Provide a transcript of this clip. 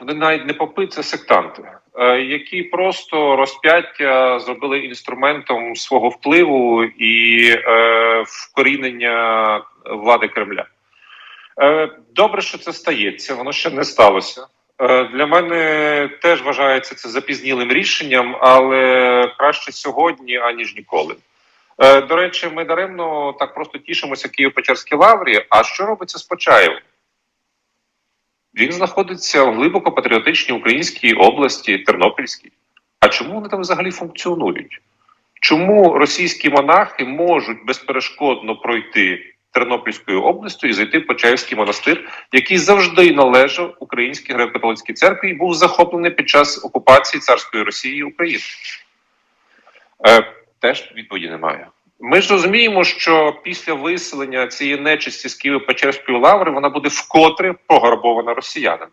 Вони навіть не попи, це сектанти, е, які просто розп'яття зробили інструментом свого впливу і е, вкорінення влади Кремля. Е, добре, що це стається, воно ще не сталося. Для мене теж вважається це запізнілим рішенням, але краще сьогодні, аніж ніколи. До речі, ми даремно так просто тішимося Києво-Печерській лаврі. А що робиться з Почаєвом? Він знаходиться в глибоко патріотичній українській області, Тернопільській. А чому вони там взагалі функціонують? Чому російські монахи можуть безперешкодно пройти Тернопільською областю і зайти в Почаївський монастир, який завжди належав Українській греко-католицькій церкві і був захоплений під час окупації царської Росії України? Е, теж відповіді немає. Ми ж розуміємо, що після виселення цієї нечисті з Києва Печерської лаври вона буде вкотре пограбована росіянами.